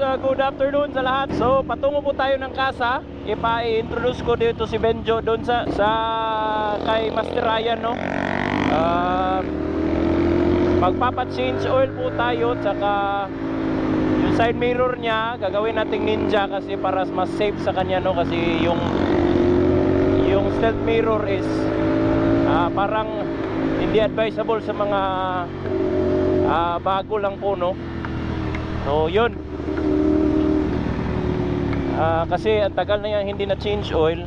Uh, good afternoon sa lahat. So, patungo po tayo ng kasa. Ipa-introduce ko dito si Benjo doon sa sa kay Master Ryan, no. Uh, magpapa-change oil po tayo tsaka yung side mirror niya gagawin nating ninja kasi para mas safe sa kanya no kasi yung yung stealth mirror is ah, parang hindi advisable sa mga ah, bago lang po no so yun Ah, kasi ang tagal na yan hindi na change oil.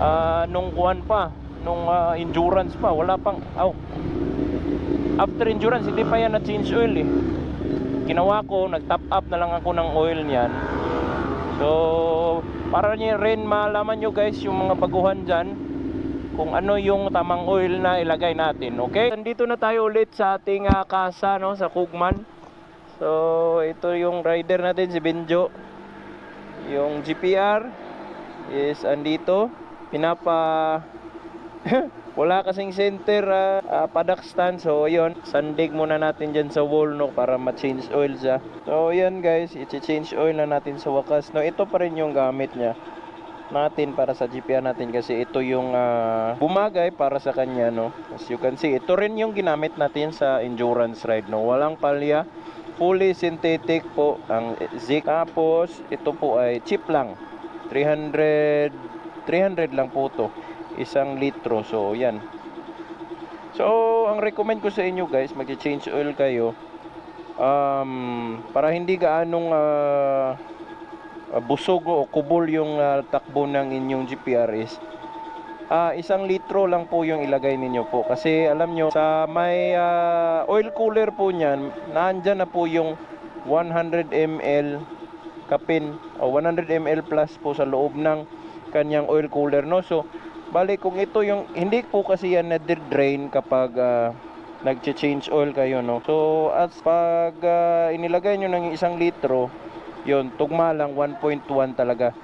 Ah, nung kuwan pa nung ah, endurance pa wala pang aw. After endurance hindi pa yan na change oil eh. Ginawa ko nag top up na lang ako ng oil niyan. So para niyo rin malaman nyo guys yung mga baguhan dyan kung ano yung tamang oil na ilagay natin okay? Nandito na tayo ulit sa ating ah, kasa no sa Kugman. So ito yung rider natin si Benjo yung GPR is andito. Pinapa wala kasing center ah, ah, padak stand. So yun sandig muna natin dyan sa wall no para ma-change oil siya. So yan guys i-change oil na natin sa wakas. No ito pa rin yung gamit niya natin para sa GPR natin kasi ito yung ah, bumagay para sa kanya no. As you can see ito rin yung ginamit natin sa endurance ride no. Walang palya fully synthetic po ang Zik tapos ito po ay cheap lang. 300 300 lang po to. Isang litro. So yan. So ang recommend ko sa inyo guys mag-change oil kayo. Um, para hindi gaanong ah, busog o kubol yung ah, takbo ng inyong GPR ah, isang litro lang po yung ilagay ninyo po. Kasi alam nyo sa may ah, oil cooler po niyan naandyan na po yung 100 ml kapin o 100 ml plus po sa loob ng kanyang oil cooler no? So bali kung ito yung hindi po kasi yan na drain kapag ah, nagche-change oil kayo no? So as pag ah, inilagay nyo ng isang litro yon tugma lang 1.1 talaga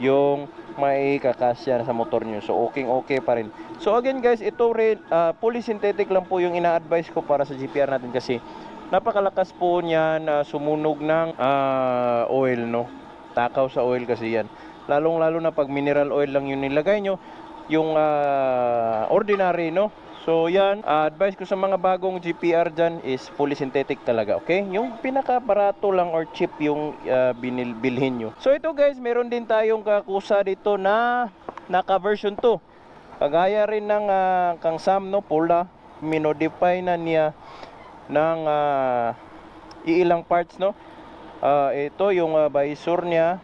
yung may kakasya sa motor nyo. So okay okay pa rin. So again guys ito rin ah, fully synthetic lang po yung ina-advise ko para sa GPR natin kasi napakalakas po niya na sumunog ng ah, oil no? Takaw sa oil kasi yan. Lalong lalo na pag mineral oil lang yung nilagay nyo. Yung ah, ordinary no so yan ah, advice ko sa mga bagong GPR dyan is fully synthetic talaga okay? Yung pinaka barato lang or cheap yung ah, binil bilhin nyo. So ito guys meron din tayong kakusa dito na naka version 2 kagaya rin ng ah, kang Sam no? Pula minodify na niya ng ah, iilang parts no? Ah, ito yung ah, visor niya.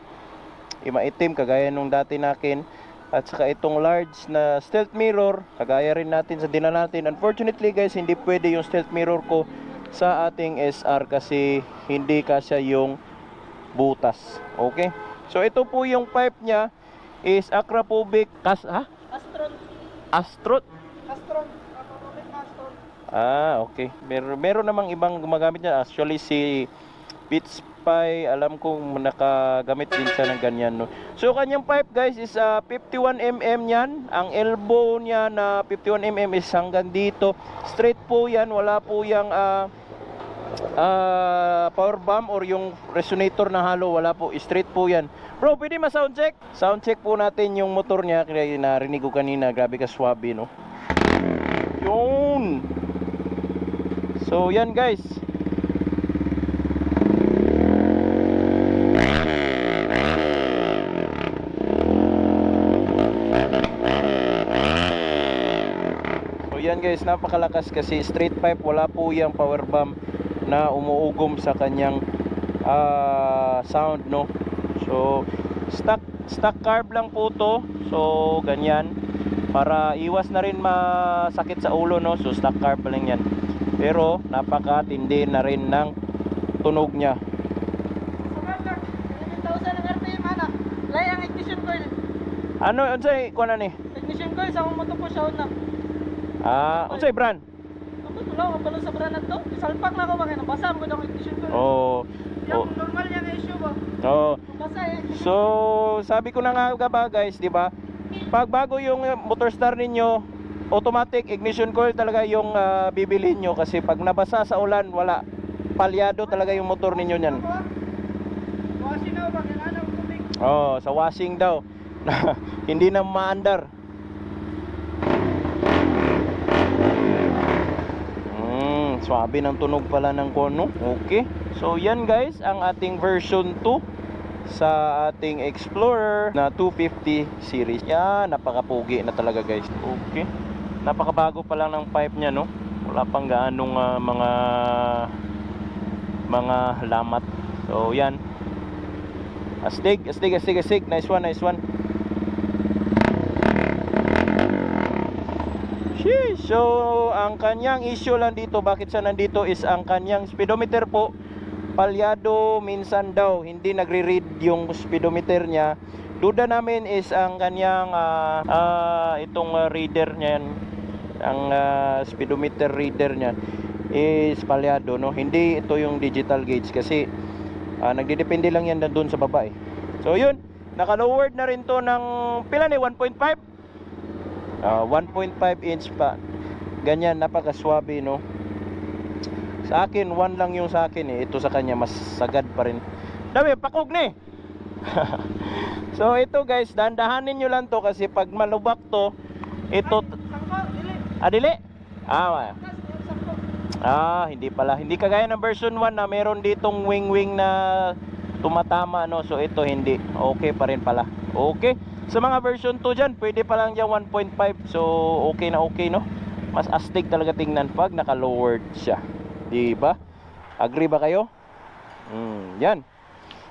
Imaitim kagaya nung dati nakin at saka itong large na stealth mirror kagaya rin natin sa dinala natin unfortunately guys hindi pwede yung stealth mirror ko sa ating SR kasi hindi kasya yung butas okay so ito po yung pipe niya is acropubic kas ha Astron. Astron. Automatic na Astron. Ah, okay. Meron meron namang ibang gumagamit niya. Actually si Beats Pie, alam kong nakagamit din siya ng ganyan no. So kanyang pipe guys is ah, 51 mm yan. Ang elbow niya na 51 mm is hanggang dito. Straight po yan, wala po yang ah, ah, power bomb or yung resonator na halo, wala po. Straight po yan. Bro, pwede ma-sound check? Sound check po natin yung motor niya. Kaya narinig ko kanina, grabe ka swabe no. Yun. So yan guys. Yan guys, napakalakas kasi straight pipe wala po yung power bomb na umuugom sa kanyang ah, sound no. So stock stock carb lang po to. So ganyan para iwas na rin masakit sa ulo no. So stock carb lang yan. Pero napakatindi na rin ng tunog niya. Sumala. 11,000 ang RPM ana. Lay ang ignition coil. Ano unsay kuno ni? Ignition coil sa mga motor ko siya na. Ah, unsay brand? Ako tulo ang sa brand to. Salpak na ako mga nabasa mo daw ignition coil. Oh. Yung normal niya na issue ba? Oh. Eh. So, sabi ko na nga ba guys, 'di ba? Pag bago yung uh, motor star ninyo, automatic ignition coil talaga yung uh, bibilhin nyo kasi pag nabasa sa ulan, wala. palyado talaga yung motor ninyo niyan. Wasi na ba? Kailangan ng tubig. Oh, sa washing daw. Hindi na maandar. Mm, swabe ng tunog pala ng kono. Okay. So yan guys, ang ating version 2 sa ating Explorer na 250 series. Yan, napakapugi na talaga guys. Okay. Napakabago pa lang ng pipe niya, no? Wala pang gaanong ah, mga mga lamat. So yan, Astig, astig, astig, astig. Nice one, nice one. Sheesh. So, ang kanyang issue lang dito, bakit siya nandito is ang kanyang speedometer po, palyado minsan daw, hindi nagre-read yung speedometer niya. Duda namin is ang kanyang ah, ah, itong ah, reader niya, ang ah, speedometer reader niya is palyado, no? Hindi ito yung digital gauge kasi Ah, nagdidepende lang yan doon sa baba eh. So yun, naka-lowered na rin to ng pila ni 1.5. Ah, 1.5 inch pa. Ganyan, napaka-swabe no. Sa akin, 1 lang yung sa akin eh. Ito sa kanya, mas sagad pa rin. Dami, pakog ni. so ito guys, dandahanin nyo lang to kasi pag malubak to, ito, dili. Ah, sangko. Ah, hindi pala. Hindi kagaya ng version 1 na meron ditong wing-wing na tumatama no. So ito hindi. Okay pa rin pala. Okay. Sa mga version 2 dyan, pwede pa lang dyan 1.5. So okay na okay no. Mas astig talaga tingnan pag naka-lowered siya. Di ba? Agree ba kayo? Mm, yan.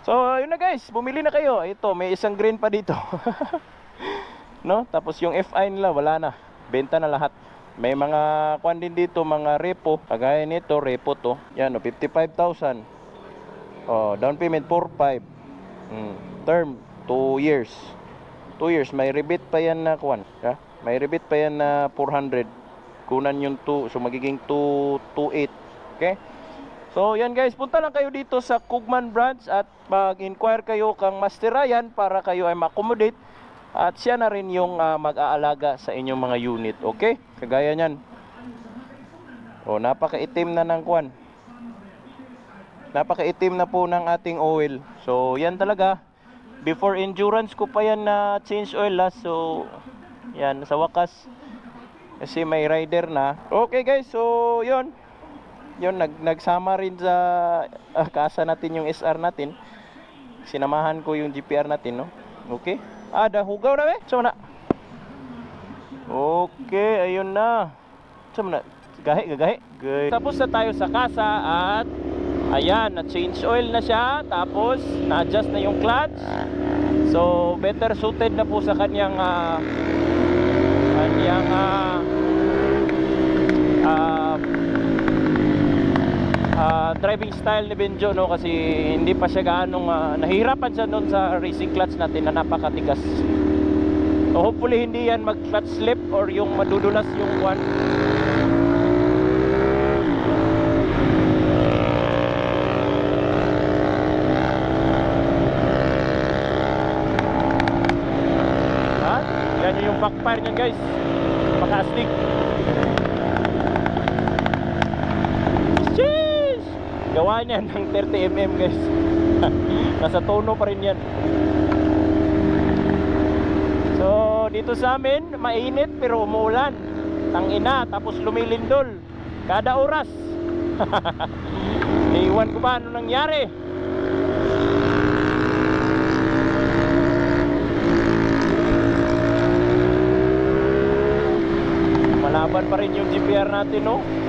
So, yun na guys, bumili na kayo. Ito, may isang green pa dito. no? Tapos yung FI nila, wala na. Benta na lahat. May mga kwan din dito, mga repo. Kagaya nito, repo to. Yan, oh, 55,000. Oh, down payment 4.5. Mm. Term 2 years. 2 years, may rebate pa yan na kwan. Ha? May rebate pa yan na 400. Kunan yung 2, so magiging 228. Okay? So yan guys, punta lang kayo dito sa Kugman branch at mag-inquire kayo kang Master Ryan para kayo ay ma-accommodate at siya na rin yung ah, mag-aalaga sa inyong mga unit. Okay? Kagaya niyan. O, napakaitim na ng kwan. Napakaitim na po ng ating oil. So, yan talaga. Before endurance ko pa yan na change oil last. So, yan, sa wakas. Kasi may rider na. Okay guys, so yun. Yun, nag, nagsama rin sa ah, kasa natin yung SR natin. Sinamahan ko yung GPR natin, no? Okay? Ah, dahugaw na, eh? Saan na? Okay, ayun na. Saan na? Gagahi. Good. Tapos na tayo sa kasa at ayan, na-change oil na siya. Tapos, na-adjust na yung clutch. So, better suited na po sa kanyang ah, kanyang ah, ah, ah, driving style ni Benjo no kasi hindi pa siya gaanong ah, nahihirapan siya noon sa racing clutch natin na napakatigas. So hopefully hindi yan mag clutch slip or yung madudulas yung one. Ha? Yan yung niyan guys. Paka-astig. Sheesh! Gawa niyan ng 30mm guys. Nasa tono pa rin yan. So, dito sa amin, mainit pero umuulan. Tangina, tapos lumilindol. Kada oras. Iwan ko ba ano nangyari? GPR natin, no?